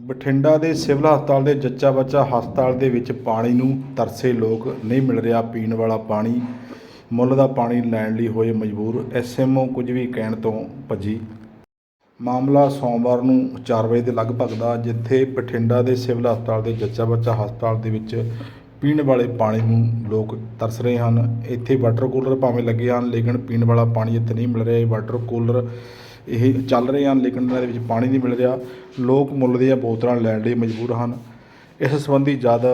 ਬਠਿੰਡਾ ਦੇ ਸਿਵਲ ਹਸਪਤਾਲ ਦੇ ਜੱਚਾ ਬੱਚਾ ਹਸਪਤਾਲ ਦੇ ਵਿੱਚ ਪਾਣੀ ਨੂੰ ਤਰਸੇ ਲੋਕ ਨਹੀਂ ਮਿਲ ਰਿਹਾ। ਪੀਣ ਵਾਲਾ ਪਾਣੀ, ਮੁੱਲ ਦਾ ਪਾਣੀ ਲੈਣ ਲਈ ਹੋਏ ਮਜਬੂਰ। ਐਸਐਮਓ ਕੁਝ ਵੀ ਕਹਿਣ ਤੋਂ ਭੱਜੀ। ਮਾਮਲਾ ਸੋਮਵਾਰ ਨੂੰ 4 ਵਜੇ ਦੇ ਲਗਭਗ ਦਾ, ਜਿੱਥੇ ਬਠਿੰਡਾ ਦੇ ਸਿਵਲ ਹਸਪਤਾਲ ਦੇ ਜੱਚਾ ਬੱਚਾ ਹਸਪਤਾਲ ਦੇ ਵਿੱਚ ਪੀਣ ਵਾਲੇ ਪਾਣੀ ਨੂੰ ਲੋਕ ਤਰਸ ਰਹੇ ਹਨ। ਇੱਥੇ ਵਾਟਰ ਕੂਲਰ ਭਾਵੇਂ ਲੱਗੇ ਹਨ, ਲੇਕਿਨ ਪੀਣ ਵਾਲਾ ਪਾਣੀ ਇੱਥੇ ਨਹੀਂ ਮਿਲ ਰਿਹਾ। ਇਹ ਵਾਟਰ ਕੂਲਰ ਇਹ ਚੱਲ ਰਹੇ ਹਨ, ਲੇਕਿਨ ਉਹਨਾਂ ਦੇ ਵਿੱਚ ਪਾਣੀ ਨਹੀਂ ਮਿਲ ਰਿਹਾ। ਲੋਕ ਮੁੱਲ ਦੀਆਂ ਬੋਤਲਾਂ ਲੈਣ ਲਈ ਮਜਬੂਰ ਹਨ। ਇਸ ਸੰਬੰਧੀ ਜਦ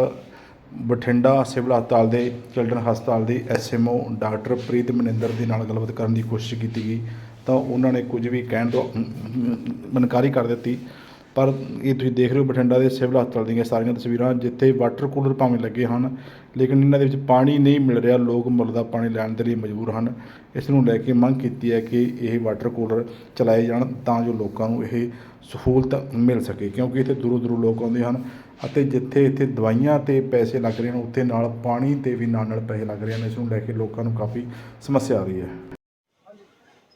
ਬਠਿੰਡਾ ਸਿਵਲ ਹਸਪਤਾਲ ਦੇ ਚਿਲਡਰਨ ਹਸਪਤਾਲ ਦੇ ਐਸਐਮਓ ਡਾਕਟਰ ਪ੍ਰੀਤ ਮਨਿੰਦਰ ਦੇ ਨਾਲ ਗੱਲਬਾਤ ਕਰਨ ਦੀ ਕੋਸ਼ਿਸ਼ ਕੀਤੀ ਗਈ। ਤਾਂ ਉਹਨਾਂ ਨੇ ਕੁਝ ਵੀ ਕਹਿਣ ਤੋਂ ਮਨਕਾਰੀ ਕਰ ਦਿੱਤੀ। ਪਰ ਇਹ ਤੁਸੀਂ ਦੇਖ ਰਹੇ ਹੋ ਬਠਿੰਡਾ ਦੇ ਸਿਵਲ ਹਸਪਤਾਲ ਦੀਆਂ ਸਾਰੀਆਂ ਤਸਵੀਰਾਂ, ਜਿੱਥੇ ਵਾਟਰ ਕੂਲਰ ਭਾਵੇਂ ਲੱਗੇ ਹਨ, ਲੇਕਿਨ ਇਹਨਾਂ ਦੇ ਵਿੱਚ ਪਾਣੀ ਨਹੀਂ ਮਿਲ ਰਿਹਾ, ਲੋਕ ਮੁੱਲ ਦਾ ਪਾਣੀ ਲੈਣ ਦੇ ਲਈ ਮਜਬੂਰ ਹਨ। ਇਸ ਨੂੰ ਲੈ ਕੇ ਮੰਗ ਕੀਤੀ ਹੈ ਕਿ ਇਹ ਵਾਟਰ ਕੂਲਰ ਚਲਾਏ ਜਾਣ ਤਾਂ ਜੋ ਲੋਕਾਂ ਨੂੰ ਇਹ ਸਹੂਲਤ ਮਿਲ ਸਕੇ, ਕਿਉਂਕਿ ਇੱਥੇ ਦੂਰੋਂ ਦੂਰੋਂ ਲੋਕ ਆਉਂਦੇ ਹਨ ਅਤੇ ਜਿੱਥੇ ਇੱਥੇ ਦਵਾਈਆਂ ਤੇ ਪੈਸੇ ਲੱਗ ਰਹੇ ਹਨ, ਉੱਥੇ ਨਾਲ ਪਾਣੀ ਤੇ ਵੀ ਨਾਲ ਨਾਲ ਪੈਸੇ ਲੱਗ ਰਹੇ ਹਨ। ਇਸ ਨੂੰ ਲੈ ਕੇ ਲੋਕਾਂ ਨੂੰ ਕਾਫੀ ਸਮੱਸਿਆ ਆ ਰਹੀ ਹੈ।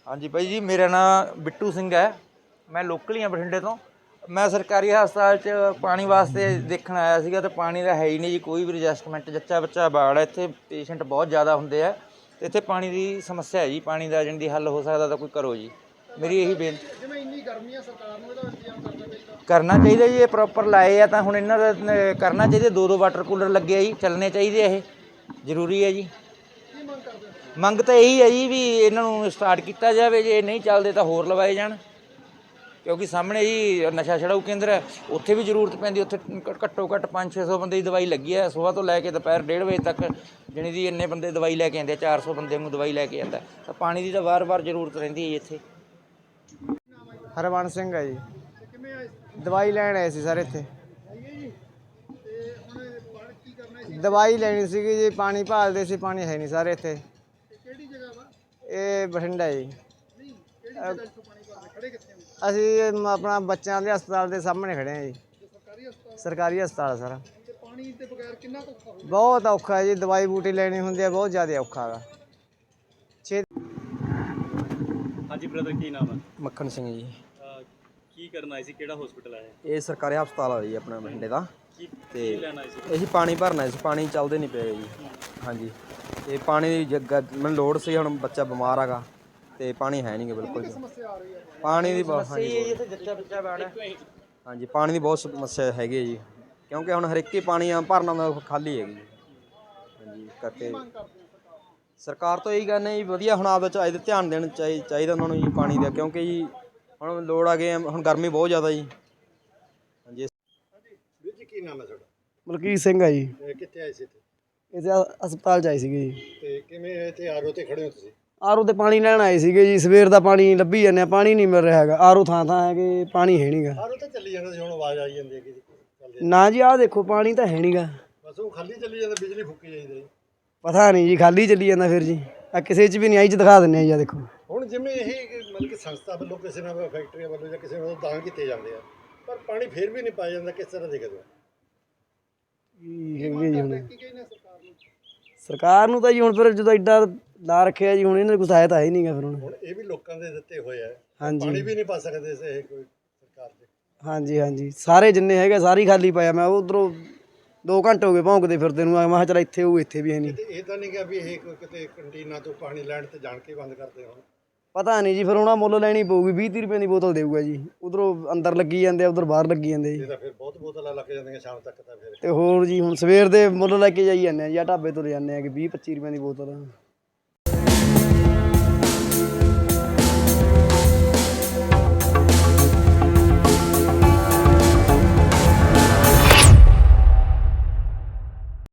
ਹਾਂਜੀ ਭਾਈ ਜੀ, ਮੇਰਾ ਨਾਮ ਬਿੱਟੂ ਸਿੰਘ ਹੈ। ਮੈਂ ਲੋਕਲ ਹੀ ਹਾਂ ਬਠਿੰਡੇ ਤੋਂ। ਮੈਂ ਸਰਕਾਰੀ ਹਸਪਤਾਲ 'ਚ ਪਾਣੀ ਵਾਸਤੇ ਦੇਖਣ ਆਇਆ ਸੀਗਾ ਤੇ ਪਾਣੀ ਦਾ ਹੈ ਹੀ ਨਹੀਂ ਜੀ ਕੋਈ ਵੀ ਐਡਜਸਟਮੈਂਟ ਜੱਚਾ ਬੱਚਾ ਬਾੜ ਹੈ ਇੱਥੇ ਪੇਸ਼ੈਂਟ ਬਹੁਤ ਜ਼ਿਆਦਾ ਹੁੰਦੇ ਆ ਤੇ ਇੱਥੇ ਪਾਣੀ ਦੀ ਸਮੱਸਿਆ ਹੈ ਜੀ ਪਾਣੀ ਦਾ ਦੀ ਹੱਲ ਹੋ ਸਕਦਾ ਤਾਂ ਕੋਈ ਕਰੋ ਜੀ। ਮੇਰੀ ਇਹੀ ਬੇਨਤੀ ਜਿਵੇਂ ਇੰਨੀ ਗਰਮੀ ਆ ਸਰਕਾਰ ਨੂੰ ਇਹਦਾ ਇੰਤਜ਼ਾਮ ਕਰਨਾ ਚਾਹੀਦਾ। ਕਰਨਾ ਚਾਹੀਦਾ ਜੀ ਇਹ ਪ੍ਰੋਪਰ ਲਾਏ ਆ ਤਾਂ ਹੁਣ ਇਹਨਾਂ ਦਾ ਅਹ, ਕਰਨਾ ਚਾਹੀਦਾ ਦੋ ਦੋ ਵਾਟਰ ਕੂਲਰ ਲੱਗੇ ਆ ਜੀ ਚੱਲਣੇ ਚਾਹੀਦੇ ਆ ਇਹ ਜ਼ਰੂਰੀ ਹੈ ਜੀ। ਮੰਗ ਤਾਂ ਇਹੀ ਹੈ ਜੀ ਵੀ ਇਹਨਾਂ ਨੂੰ ਸਟਾਰਟ ਕੀਤਾ ਜਾਵੇ ਜੇ ਨਹੀਂ ਚੱਲਦੇ ਤਾਂ ਹੋਰ ਲਵਾਏ ਜਾਣ। ਕਿਉਂਕਿ ਸਾਹਮਣੇ ਜੀ ਨਸ਼ਾ ਛਡਾਊ ਕੇਂਦਰ ਹੈ ਉੱਥੇ ਵੀ ਜ਼ਰੂਰਤ ਪੈਂਦੀ ਉੱਥੇ ਘੱਟੋ ਘੱਟ 5-600 ਬੰਦੇ ਦੀ ਦਵਾਈ ਲੱਗੀ ਹੈ ਸਵੇਰ ਤੋਂ ਲੈ ਕੇ ਦੁਪਹਿਰ 1:30 ਵਜੇ ਤੱਕ ਜਾਣੀ ਦੀ ਇੰਨੇ ਬੰਦੇ ਦਵਾਈ ਲੈ ਕੇ ਆਉਂਦੇ ਆ 400 ਬੰਦੇ ਨੂੰ ਦਵਾਈ ਲੈ ਕੇ ਆਉਂਦਾ ਤਾਂ ਪਾਣੀ ਦੀ ਤਾਂ ਵਾਰ-ਵਾਰ ਜ਼ਰੂਰਤ ਰਹਿੰਦੀ ਹੈ ਜੀ ਇੱਥੇ। ਹਰਵੰਸ਼ ਸਿੰਘ ਹੈ ਜੀ। ਤੇ? ਦਵਾਈ ਲੈਣ ਆਏ ਸੀ ਸਰ ਇੱਥੇ। ਆਈਏ ਜੀ ਤੇ ਹੁਣ ਪਾਣੀ ਕੀ ਕਰਨਾ ਸੀ ਦਵਾਈ ਲੈਣੀ ਸੀਗੀ ਜੀ ਪਾਣੀ ਭਾਲਦੇ ਸੀ ਪਾਣੀ ਹੈ ਨਹੀਂ ਸਾਰੇ ਇੱਥੇ। ਤੇ ਕਿਹੜੀ ਜਗ੍ਹਾ ਵਾ? ਇਹ ਬਠਿੰਡਾ ਜੀ ਨਹੀਂ ਕਿਹੜੀ ਜਗ੍ਹਾ ਇੱਥੋਂ ਪਾਣੀ ਭਰਦੇ ਖੜੇ ਕਿੱਥੇ ਹੋ? ਅਸੀਂ ਆਪਣਾ ਬੱਚਿਆਂ ਦੇ ਹਸਪਤਾਲ ਦੇ ਸਾਹਮਣੇ ਖੜੇ ਹਾਂ ਜੀ। ਸਰਕਾਰੀ ਹਸਪਤਾਲ ਸਰਕਾਰੀ ਹਸਪਤਾਲ ਸਰ। ਤੇ ਪਾਣੀ ਦੇ ਬਗੈਰ ਕਿੰਨਾ ਕੁ ਔਖਾ ਹੋਊ ਬਹੁਤ ਔਖਾ ਹੈ ਜੀ ਦਵਾਈ ਬੂਟੀ ਲੈਣੀ ਹੁੰਦੀ ਹੈ ਬਹੁਤ ਜ਼ਿਆਦਾ ਔਖਾ ਛੇ ਹਾਂਜੀ ਬ੍ਰਦਰ ਕੀ ਨਾਮ ਹੈ? ਮੱਖਣ ਸਿੰਘ ਜੀ। ਅਹ ਕੀ ਕਰਨ ਆਏ ਸੀ? ਕਿਹੜਾ ਹਸਪੀਟਲ ਆਏ? ਇਹ ਸਰਕਾਰੀ ਹਸਪਤਾਲ ਆ ਜੀ ਆਪਣਾ ਬਠਿੰਡੇ ਦਾ। ਕੀ ਤੇ ਕੀ ਲੈਣ ਆਏ ਸੀ? ਅਸੀਂ ਪਾਣੀ ਭਰਨਾ ਸੀ ਪਾਣੀ ਚੱਲਦੇ ਨਹੀਂ ਪਏ ਜੀ। ਹਾਂਜੀ। ਤੇ ਪਾਣੀ ਦੀ ਜੱਗਾ ਮੈਨੂੰ ਲੋੜ ਸੀ ਹੁਣ ਬੱਚਾ ਬਿਮਾਰ ਹੈਗਾ। ਤੇ ਪਾਣੀ ਹੈ ਨਹੀਂਗਾ ਬਿਲਕੁਲ ਜੀ। ਸਮੱਸਿਆ ਆ ਰਹੀ ਹੈ? ਪਾਣੀ ਦੀ ਬਹੁਤ ਹਾਂਜੀ ਇੱਥੇ ਜੱਚਾ ਬੱਚਾ ਹੈ। ਹਾਂਜੀ ਪਾਣੀ ਦੀ ਬਹੁਤ ਸਮੱਸਿਆ ਹੈਗੀ ਹੈ ਜੀ। ਕਿਉਂਕਿ ਹੁਣ ਹਰ ਇੱਕ ਹੀ ਪਾਣੀ ਆ ਭਰਨਾ ਦਾ ਖਾਲੀ ਹੈਗੀ ਹਾਂਜੀ ਕਰਕੇ ਸਰਕਾਰ ਤੋਂ? ਇਹੀ ਕਹਿੰਦੇ ਜੀ ਵਧੀਆ ਹੁਣ ਆਪਦਾ ਚਾਹੀਦਾ ਧਿਆਨ ਦੇਣ ਚਾਹੀ- ਚਾਹੀਦਾ ਉਹਨਾਂ ਨੂੰ ਜੀ ਪਾਣੀ ਦਾ ਕਿਉਂਕਿ ਜੀ ਹੁਣ ਲੋੜ ਆ ਗਈ ਹੈ, ਹੁਣ ਗਰਮੀ ਬਹੁਤ ਜ਼ਿਆਦਾ ਜੀ। ਹਾਂਜੀ ਵੀਰ ਜੀ ਕੀ ਨਾਮ ਹੈ ਤੁਹਾਡਾ? ਮਲਕੀਤ ਸਿੰਘ ਹੈ ਜੀ। ਕਿੱਥੇ ਆਏ ਸੀ ਇੱਥੇ? ਇੱਥੇ ਹਸਪਤਾਲ ਚ ਆਏ ਸੀਗੇ ਜੀ। ਤੇ ਕਿਵੇਂ ਇੱਥੇ ਆਰਓ ਤੇ ਖੜੇ ਹੋ ਤੁਸੀਂ? ਆਰਓ ਤੇ ਪਾਣੀ ਲੈਣ ਆਏ ਸੀਗੇ ਜੀ ਸਵੇਰ ਦਾ ਪਾਣੀ ਲੱਭੀ ਜਾਂਦੇ ਆ ਪਾਣੀ ਨਹੀਂ ਮਿਲ ਰਿਹਾ ਹੈਗਾ। ਆਰਓ ਥਾਂ ਥਾਂ ਹੈਗੇ ਪਾਣੀ ਹੈ ਨਹੀਂਗਾ ਆਰਓ ਤੇ ਚੱਲੀ ਜਾਂਦਾ ਸੀ ਹੁਣ ਆਵਾਜ਼ ਆਈ ਜਾਂਦੀ ਹੈ ਕਿ ਨਾ ਜੀ ਆਹ ਦੇਖੋ ਪਾਣੀ ਤਾਂ ਹੈ ਨਹੀਂਗਾ ਬਸ ਉਹ ਖਾਲੀ ਚੱਲੀ ਜਾਂਦਾ ਬਿਜਲੀ ਫੁੱਕੀ ਜਾਂਦੀ। ਹੈ ਪਤਾ ਨਹੀਂ ਜੀ ਖਾਲੀ ਚੱਲੀ ਜਾਂਦਾ ਫਿਰ ਜੀ। ਆ ਕਿਸੇ ਚ ਵੀ ਨਹੀਂ ਆਈ ਚ ਦਿਖਾ ਦਿੰਨੇ ਆ ਜੀ ਆਹ ਦੇਖੋ। ਹੁਣ ਜਿਵੇਂ ਇਹ ਮਤਲਬ ਕਿ ਸੰਸਥਾ ਵੱਲੋਂ ਕਿਸੇ ਨਾਲ ਫੈਕਟਰੀਆਂ ਵੱਲੋਂ ਜਾਂ ਕਿਸੇ ਵੱਲੋਂ ਦਾਨ ਕੀਤੇ ਜਾਂਦੇ ਆ ਪਰ ਪਾਣੀ ਫੇਰ ਵੀ ਨਹੀਂ ਪਾਇਆ ਜਾਂਦਾ ਕਿਸ ਤਰ੍ਹਾਂ ਦੇਖਦੇ ਹੋ ਕੀ ਹੈਗੇ ਜੀ ਹੁਣ। ਕੀ ਕਹਿੰਦੇ ਸਰਕਾਰ ਨੂੰ? ਸਰਕਾਰ ਨੂੰ ਤਾਂ ਜੀ ਹੁਣ ਫਿਰ ਜਦੋਂ ਐਡਾ ਲਾ ਰੱਖਿਆ ਜੀ ਹੁਣ ਇਹਨਾਂ ਨੇ ਕੁਛ ਆਇਆ ਤਾਂ ਹੈ ਨਹੀਂਗਾ ਫਿਰ ਹੁਣ। ਹੁਣ ਇਹ ਵੀ ਲੋਕਾਂ ਦੇ ਦਿੱਤੇ ਹੋਏ ਆ। ਹਾਂਜੀ। ਪਾਣੀ ਵੀ ਨਹੀਂ ਪਾ ਸਕਦੇ ਇਸ ਇਹ ਕੋਈ ਸਰਕਾਰ ਦੇ। ਹਾਂਜੀ ਹਾਂਜੀ। ਸਾਰੇ ਜਿੰਨੇ ਹੈਗੇ ਸਾਰੇ ਹੀ ਖਾਲੀ ਪਾਇਆ ਮੈਂ ਉਧਰੋਂ 2 ਘੰਟੇ ਹੋ ਗਏ ਭੌਂਕਦੇ ਫਿਰਦੇ ਨੂੰ ਮੈਂ ਕਿਹਾ ਚੱਲ ਇੱਥੇ ਹੋਊ ਇੱਥੇ ਵੀ ਹੈ ਨਹੀਂ। ਤੇ ਇਹ ਤਾਂ ਨਹੀਂ ਕਿ ਵੀ ਇਹ ਕੋਈ ਕਿਤੇ ਕੰਟੀਨਾਂ ਤੋਂ ਪਾਣੀ ਲੈਣ ਤੇ ਜਾਣ ਕੇ ਬੰਦ ਕਰਦੇ ਹੋਣ। ਪਤਾ ਨਹੀਂ ਜੀ ਫਿਰ ਉਹਨਾਂ ਮੁੱਲ ਲੈਣੀ ਪਊਗੀ 20 30 ਰੁਪਏ ਦੀ ਬੋਤਲ ਦੇਊਗਾ ਜੀ। ਉਧਰੋਂ ਅੰਦਰ ਲੱਗੀ ਜਾਂਦੇ ਆ ਉਧਰ ਬਾਹਰ ਲੱਗੀ ਜਾਂਦੇ ਇਹ ਜੀ। ਤਾਂ ਫਿਰ ਬਹੁਤ ਬੋਤਲਾਂ ਲੱਗ ਜਾਂਦੀਆਂ ਸ਼ਾਮ ਤੱਕ ਤਾਂ ਫਿਰ। ਤੇ ਹੋਰ ਜੀ ਹੁਣ ਸਵੇਰ ਦੇ ਮੁੱਲ ਲੈ ਕੇ ਜਾਈ ਜਾਂਦੇ ਆ, ਜਾਂ ਢਾਬੇ ਤੋਂ ਲੈ ਜਾਂਦੇ ਆ ਕਿ 20 25 ਰੁਪਏ ਦੀ ਬੋਤਲ।